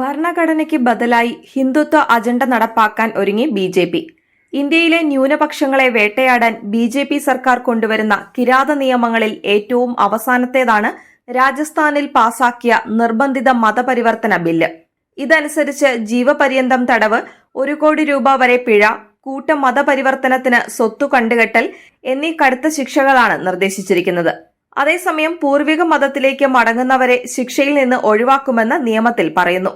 ഭരണഘടനയ്ക്ക് ബദലായി ഹിന്ദുത്വ അജണ്ട നടപ്പാക്കാൻ ഒരുങ്ങി ബി ജെ പി. ഇന്ത്യയിലെ ന്യൂനപക്ഷങ്ങളെ വേട്ടയാടാൻ ബി ജെ പി സർക്കാർ കൊണ്ടുവരുന്ന കിരാത നിയമങ്ങളിൽ ഏറ്റവും അവസാനത്തേതാണ് രാജസ്ഥാനിൽ പാസാക്കിയ നിർബന്ധിത മതപരിവർത്തന ബില്ല്. ഇതനുസരിച്ച് ജീവപര്യന്തം തടവ് ഒരു കോടി രൂപ വരെ പിഴ കൂട്ട മതപരിവർത്തനത്തിന് സ്വത്തു കണ്ടുകെട്ടൽ എന്നീ കടുത്ത ശിക്ഷകളാണ് നിർദ്ദേശിച്ചിരിക്കുന്നത്. അതേസമയം പൂർവിക മതത്തിലേക്ക് മടങ്ങുന്നവരെ ശിക്ഷയിൽ നിന്ന് ഒഴിവാക്കുമെന്ന് നിയമത്തിൽ പറയുന്നു.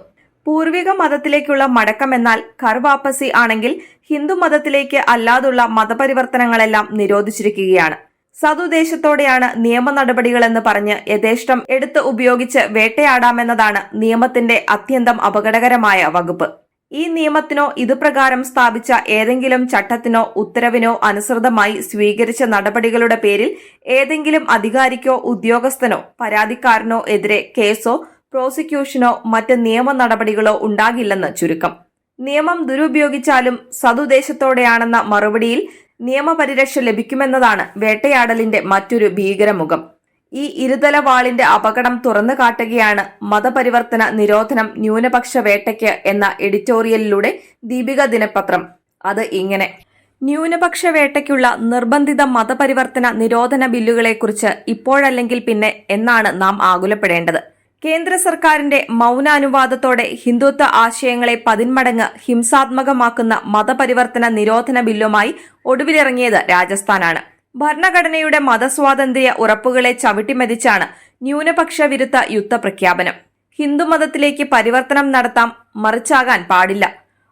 പൂർവിക മതത്തിലേക്കുള്ള മടക്കം എന്നാൽ ഖർവാപ്പസി ആണെങ്കിൽ ഹിന്ദു മതത്തിലേക്ക് അല്ലാതുള്ള മതപരിവർത്തനങ്ങളെല്ലാം നിരോധിച്ചിരിക്കുകയാണ്. സതുദ്ദേശത്തോടെയാണ് നിയമ നടപടികളെന്ന് പറഞ്ഞ് യഥേഷ്ടം എടുത്ത് ഉപയോഗിച്ച് വേട്ടയാടാമെന്നതാണ് നിയമത്തിന്റെ അത്യന്തം അപകടകരമായ വകുപ്പ്. ഈ നിയമത്തിനോ ഇതുപ്രകാരം സ്ഥാപിച്ച ഏതെങ്കിലും ചട്ടത്തിനോ ഉത്തരവിനോ അനുസൃതമായി സ്വീകരിച്ച നടപടികളുടെ പേരിൽ ഏതെങ്കിലും അധികാരിക്കോ ഉദ്യോഗസ്ഥനോ പരാതിക്കാരനോ എതിരെ കേസോ പ്രോസിക്യൂഷനോ മറ്റ് നിയമ നടപടികളോ ഉണ്ടാകില്ലെന്ന് ചുരുക്കം. നിയമം ദുരുപയോഗിച്ചാലും സതുദ്ദേശത്തോടെയാണെന്ന മറുപടിയിൽ നിയമപരിരക്ഷ ലഭിക്കുമെന്നതാണ് വേട്ടയാടലിന്റെ മറ്റൊരു ഭീകരമുഖം. ഈ ഇരുതല വാളിന്റെ അപകടം തുറന്നു കാട്ടുകയാണ് മതപരിവർത്തന നിരോധനം ന്യൂനപക്ഷ വേട്ടയ്ക്ക് എന്ന എഡിറ്റോറിയലിലൂടെ ദീപിക ദിനപത്രം. അത് ഇങ്ങനെ. ന്യൂനപക്ഷ വേട്ടയ്ക്കുള്ള നിർബന്ധിത മതപരിവർത്തന നിരോധന ബില്ലുകളെക്കുറിച്ച് ഇപ്പോഴല്ലെങ്കിൽ പിന്നെ എന്നാണ് നാം ആകുലപ്പെടേണ്ടത്. കേന്ദ്ര സർക്കാരിന്റെ മൗനാനുവാദത്തോടെ ഹിന്ദുത്വ ആശയങ്ങളെ പതിന്മടങ്ങ് ഹിംസാത്മകമാക്കുന്ന മതപരിവർത്തന നിരോധന ബില്ലുമായി ഒടുവിലിറങ്ങിയത് രാജസ്ഥാനാണ്. ഭരണഘടനയുടെ മതസ്വാതന്ത്ര്യ ഉറപ്പുകളെ ചവിട്ടിമെതിച്ചാണ് ന്യൂനപക്ഷ വിരുദ്ധ യുദ്ധപ്രഖ്യാപനം. ഹിന്ദുമതത്തിലേക്ക് പരിവർത്തനം നടത്താം മറിച്ചാകാൻ പാടില്ല.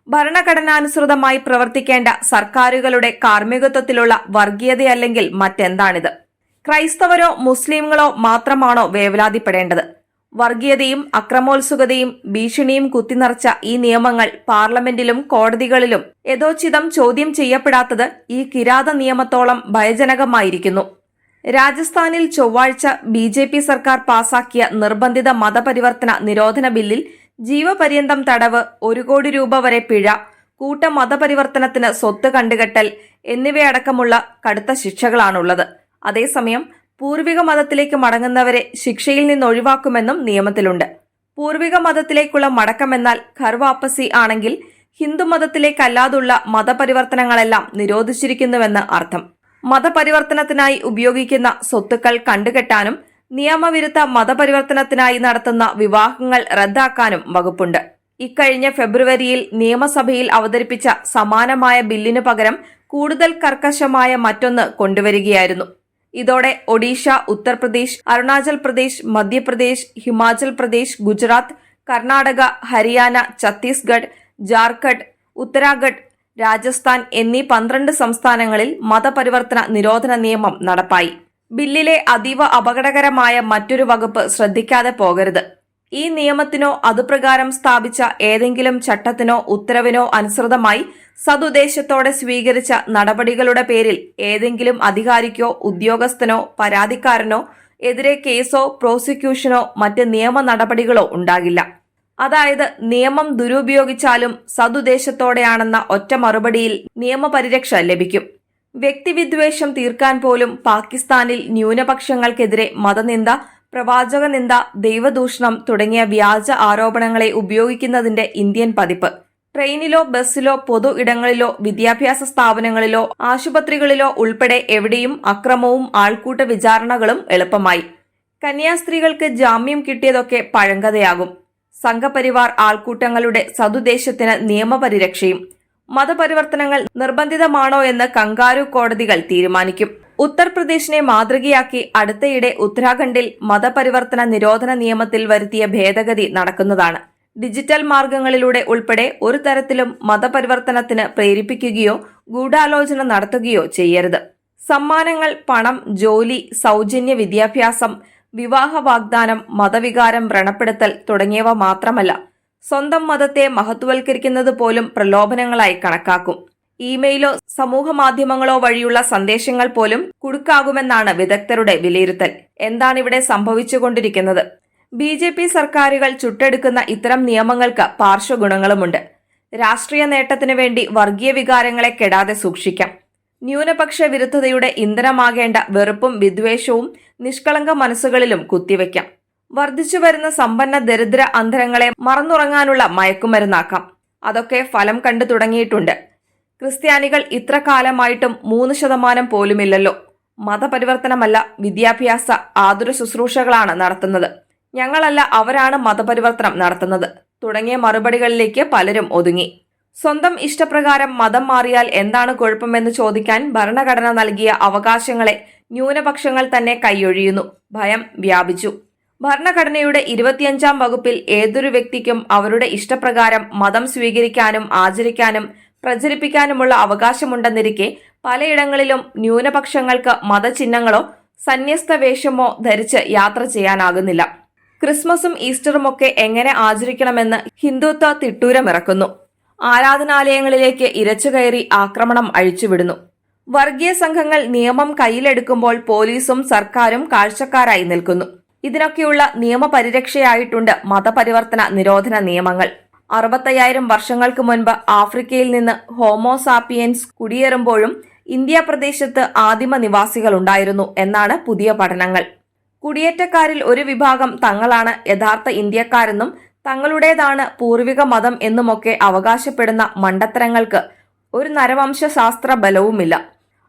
ഭരണഘടനാനുസൃതമായി പ്രവർത്തിക്കേണ്ട സർക്കാരുകളുടെ കാർമ്മികത്വത്തിലുള്ള വർഗീയതയല്ലെങ്കിൽ മറ്റെന്താണിത്? ക്രൈസ്തവരോ മുസ്ലിങ്ങളോ മാത്രമാണോ വേവലാതിപ്പെടേണ്ടത്? വർഗീയതയും അക്രമോത്സുകതയും ഭീഷണിയും കുത്തിനിറച്ച ഈ നിയമങ്ങൾ പാർലമെന്റിലും കോടതികളിലും യഥോചിതം ചോദ്യം ചെയ്യപ്പെടാത്തത് ഈ കിരാത നിയമത്തോളം ഭയജനകമായിരിക്കുന്നു. രാജസ്ഥാനിൽ ചൊവ്വാഴ്ച ബി ജെ പി സർക്കാർ പാസാക്കിയ നിർബന്ധിത മതപരിവർത്തന നിരോധന ബില്ലിൽ ജീവപര്യന്തം തടവ് ഒരു കോടി രൂപ വരെ പിഴ കൂട്ട മതപരിവർത്തനത്തിന് സ്വത്ത് കണ്ടുകെട്ടൽ എന്നിവയടക്കമുള്ള കടുത്ത ശിക്ഷകളാണുള്ളത്. അതേസമയം പൂർവിക മതത്തിലേക്ക് മടങ്ങുന്നവരെ ശിക്ഷയിൽ നിന്ന് ഒഴിവാക്കുമെന്നും നിയമത്തിലുണ്ട്. പൂർവിക മതത്തിലേക്കുള്ള മടക്കമെന്നാൽ ഖർവാപ്പസി ആണെങ്കിൽ ഹിന്ദു ഹിന്ദുമതത്തിലേക്കല്ലാതുള്ള മതപരിവർത്തനങ്ങളെല്ലാം നിരോധിച്ചിരിക്കുന്നുവെന്ന് അർത്ഥം. മതപരിവർത്തനത്തിനായി ഉപയോഗിക്കുന്ന സ്വത്തുക്കൾ കണ്ടുകെട്ടാനും നിയമവിരുദ്ധ മതപരിവർത്തനത്തിനായി നടത്തുന്ന വിവാഹങ്ങൾ റദ്ദാക്കാനും വകുപ്പുണ്ട്. ഇക്കഴിഞ്ഞ ഫെബ്രുവരിയിൽ നിയമസഭയിൽ അവതരിപ്പിച്ച സമാനമായ ബില്ലിനു പകരം കൂടുതൽ കർക്കശമായ മറ്റൊന്ന് കൊണ്ടുവരികയായിരുന്നു. ഇതോടെ ഒഡീഷ ഉത്തർപ്രദേശ് അരുണാചൽ പ്രദേശ് മധ്യപ്രദേശ് ഹിമാചൽ പ്രദേശ് ഗുജറാത്ത് കർണാടക ഹരിയാന ഛത്തീസ്ഗഡ് ജാർഖണ്ഡ് ഉത്തരാഖണ്ഡ് രാജസ്ഥാൻ എന്നീ പന്ത്രണ്ട് സംസ്ഥാനങ്ങളിൽ മതപരിവർത്തന നിരോധന നിയമം നടപ്പായി. ബില്ലിലെ അതീവ അപകടകരമായ മറ്റൊരു വകുപ്പ് ശ്രദ്ധിക്കാതെ പോകരുത്. ഈ നിയമത്തിനോ അതുപ്രകാരം സ്ഥാപിച്ച ഏതെങ്കിലും ചട്ടത്തിനോ ഉത്തരവിനോ അനുസൃതമായി സതുദ്ദേശത്തോടെ സ്വീകരിച്ച നടപടികളുടെ പേരിൽ ഏതെങ്കിലും അധികാരിക്കോ ഉദ്യോഗസ്ഥനോ പരാതിക്കാരനോ എതിരെ കേസോ പ്രോസിക്യൂഷനോ മറ്റ് നിയമ നടപടികളോ ഉണ്ടാകില്ല. അതായത് നിയമം ദുരുപയോഗിച്ചാലും സതുദ്ദേശത്തോടെയാണെന്ന ഒറ്റ മറുപടിയിൽ നിയമപരിരക്ഷ ലഭിക്കും. വ്യക്തിവിദ്വേഷം തീർക്കാൻ പോലും പാകിസ്ഥാനിൽ ന്യൂനപക്ഷങ്ങൾക്കെതിരെ മതനിന്ദ പ്രവാചക നിന്ദ ദൈവദൂഷണം തുടങ്ങിയ വ്യാജ ആരോപണങ്ങളെ ഉപയോഗിക്കുന്നതിന്റെ ഇന്ത്യൻ പതിപ്പ്. ട്രെയിനിലോ ബസ്സിലോ പൊതു ഇടങ്ങളിലോ വിദ്യാഭ്യാസ സ്ഥാപനങ്ങളിലോ ആശുപത്രികളിലോ ഉൾപ്പെടെ എവിടെയും അക്രമവും ആൾക്കൂട്ട വിചാരണകളും എളുപ്പമായി. കന്യാസ്ത്രീകൾക്ക് ജാമ്യം കിട്ടിയതൊക്കെ പഴങ്കഥയാകും. സംഘപരിവാർ ആൾക്കൂട്ടങ്ങളുടെ സതുദ്ദേശത്തിന് നിയമപരിരക്ഷയും. മതപരിവർത്തനങ്ങൾ നിർബന്ധിതമാണോ എന്ന് കങ്കാരു കോടതികൾ തീരുമാനിക്കും. ഉത്തർപ്രദേശിനെ മാതൃകയാക്കി അടുത്തയിടെ ഉത്തരാഖണ്ഡിൽ മതപരിവർത്തന നിരോധന നിയമത്തിൽ വരുത്തിയ ഭേദഗതി നടക്കുന്നതാണ്. ഡിജിറ്റൽ മാർഗങ്ങളിലൂടെ ഉൾപ്പെടെ ഒരു തരത്തിലും മതപരിവർത്തനത്തിന് പ്രേരിപ്പിക്കുകയോ ഗൂഢാലോചന നടത്തുകയോ ചെയ്യരുത്. സമ്മാനങ്ങൾ പണം ജോലി സൗജന്യ വിദ്യാഭ്യാസം വിവാഹ വാഗ്ദാനം മതവികാരം വ്രണപ്പെടുത്തൽ തുടങ്ങിയവ മാത്രമല്ല സ്വന്തം മതത്തെ മഹത്വവൽക്കരിക്കുന്നത് പോലും പ്രലോഭനങ്ങളായി കണക്കാക്കും. ഇമെയിലോ സമൂഹ മാധ്യമങ്ങളോ വഴിയുള്ള സന്ദേശങ്ങൾ പോലും കുടുക്കാകുമെന്നാണ് വിദഗ്ധരുടെ വിലയിരുത്തൽ. എന്താണിവിടെ സംഭവിച്ചുകൊണ്ടിരിക്കുന്നത്? ബി ജെ പി സർക്കാരുകൾ ചുട്ടെടുക്കുന്ന ഇത്തരം നിയമങ്ങൾക്ക് പാർശ്വഗുണങ്ങളുമുണ്ട്. രാഷ്ട്രീയ നേട്ടത്തിനു വേണ്ടി വർഗീയ വികാരങ്ങളെ കെടാതെ സൂക്ഷിക്കാം. ന്യൂനപക്ഷ വിരുദ്ധതയുടെ ഇന്ധനമാകേണ്ട വെറുപ്പും വിദ്വേഷവും നിഷ്കളങ്ക മനസ്സുകളിലും കുത്തിവെക്കാം വർദ്ധിച്ചുവരുന്ന സമ്പന്ന ദരിദ്ര അന്തരങ്ങളെ മറന്നുറങ്ങാനുള്ള മയക്കുമരുന്നാക്കാം. അതൊക്കെ ഫലം കണ്ടു തുടങ്ങിയിട്ടുണ്ട്. ക്രിസ്ത്യാനികൾ ഇത്ര കാലമായിട്ടും മൂന്ന് ശതമാനം പോലുമില്ലല്ലോ. മതപരിവർത്തനമല്ല വിദ്യാഭ്യാസ ആതുര ശുശ്രൂഷകളാണ് നടത്തുന്നത്. ഞങ്ങളല്ല അവരാണ് മതപരിവർത്തനം നടത്തുന്നത്. തുടങ്ങിയ മറുപടികളിലേക്ക് പലരും ഒതുങ്ങി. സ്വന്തം ഇഷ്ടപ്രകാരം മതം മാറിയാൽ എന്താണ് കുഴപ്പമെന്ന് ചോദിക്കാൻ ഭരണഘടന നൽകിയ അവകാശങ്ങളെ ന്യൂനപക്ഷങ്ങൾ തന്നെ കൈയൊഴിയുന്നു. ഭയം വ്യാപിച്ചു. ഭരണഘടനയുടെ ഇരുപത്തിയഞ്ചാം വകുപ്പിൽ ഏതൊരു വ്യക്തിക്കും അവരുടെ ഇഷ്ടപ്രകാരം മതം സ്വീകരിക്കാനും ആചരിക്കാനും പ്രചരിപ്പിക്കാനുമുള്ള അവകാശമുണ്ടെന്നിരിക്കെ പലയിടങ്ങളിലും ന്യൂനപക്ഷങ്ങൾക്ക് മതചിഹ്നങ്ങളോ സന്യസ്ത വേഷമോ ധരിച്ച് യാത്ര ചെയ്യാനാകുന്നില്ല. ക്രിസ്മസും ഈസ്റ്ററും ഒക്കെ എങ്ങനെ ആചരിക്കണമെന്ന് ഹിന്ദുത്വ തിട്ടൂരമിറക്കുന്നു. ആരാധനാലയങ്ങളിലേക്ക് ഇരച്ചുകയറി ആക്രമണം അഴിച്ചുവിടുന്നു. വർഗീയ സംഘങ്ങൾ നിയമം കയ്യിലെടുക്കുമ്പോൾ പോലീസും സർക്കാരും കാഴ്ചക്കാരായി നിൽക്കുന്നു. ഇതിനൊക്കെയുള്ള നിയമപരിരക്ഷയായിട്ടുണ്ട് മതപരിവർത്തന നിരോധന നിയമങ്ങൾ. അറുപത്തയ്യായിരം വർഷങ്ങൾക്ക് മുൻപ് ആഫ്രിക്കയിൽ നിന്ന് ഹോമോസാപ്പിയൻസ് കുടിയേറുമ്പോഴും ഇന്ത്യ പ്രദേശത്ത് ആദിമ നിവാസികളുണ്ടായിരുന്നു എന്നാണ് പുതിയ പഠനങ്ങൾ. കുടിയേറ്റക്കാരിൽ ഒരു വിഭാഗം തങ്ങളാണ് യഥാർത്ഥ ഇന്ത്യക്കാരെന്നും തങ്ങളുടേതാണ് പൂർവിക മതം എന്നുമൊക്കെ അവകാശപ്പെടുന്ന മണ്ടത്തരങ്ങൾക്ക് ഒരു നരവംശ ശാസ്ത്ര ബലവുമില്ല.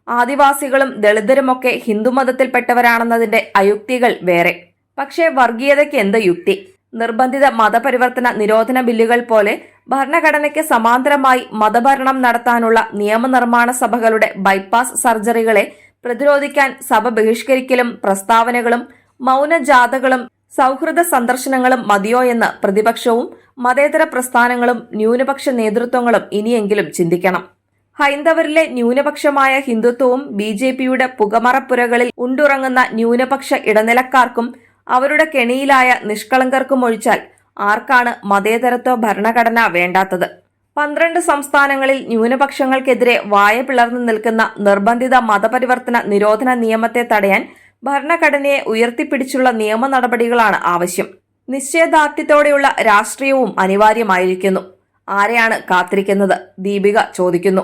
ആദിവാസികളും ദളിതരുമൊക്കെ ഹിന്ദുമതത്തിൽപ്പെട്ടവരാണെന്നതിന്റെ അയുക്തികൾ വേറെ. പക്ഷേ വർഗീയതയ്ക്ക് എന്ത് യുക്തി? നിർബന്ധിത മതപരിവർത്തന നിരോധന ബില്ലുകൾ പോലെ ഭരണഘടനയ്ക്ക് സമാന്തരമായി മതഭരണം നടത്താനുള്ള നിയമനിർമ്മാണ സഭകളുടെ ബൈപ്പാസ് സർജറികളെ പ്രതിരോധിക്കാൻ സഭ ബഹിഷ്കരിക്കലും പ്രസ്താവനകളും മൗനജാഥകളും സൗഹൃദ സന്ദർശനങ്ങളും മതിയോ എന്ന് പ്രതിപക്ഷവും മതേതര പ്രസ്ഥാനങ്ങളും ന്യൂനപക്ഷ നേതൃത്വങ്ങളും ഇനിയെങ്കിലും ചിന്തിക്കണം. ഹൈന്ദവരിലെ ന്യൂനപക്ഷമായ ഹിന്ദുത്വവും ബി ജെ പിയുടെ പുകമറപ്പുരകളിൽ ഉണ്ടുറങ്ങുന്ന ന്യൂനപക്ഷ ഇടനിലക്കാർക്കും അവരുടെ കെണിയിലായ നിഷ്കളങ്കർക്കും ഒഴിച്ചാൽ ആർക്കാണ് മതേതരത്വ ഭരണഘടന വേണ്ടാത്തത്? പന്ത്രണ്ട് സംസ്ഥാനങ്ങളിൽ ന്യൂനപക്ഷങ്ങൾക്കെതിരെ വായ പിളർന്നു നിൽക്കുന്ന നിർബന്ധിത മതപരിവർത്തന നിരോധന നിയമത്തെ തടയാൻ ഭരണഘടനയെ ഉയർത്തിപ്പിടിച്ചുള്ള നിയമ നടപടികളാണ് ആവശ്യം. നിശ്ചയദാർഢ്യത്തോടെയുള്ള രാഷ്ട്രീയവും അനിവാര്യമായിരിക്കുന്നു. ആരെയാണ് കാത്തിരിക്കുന്നത്? ദീപിക ചോദിക്കുന്നു.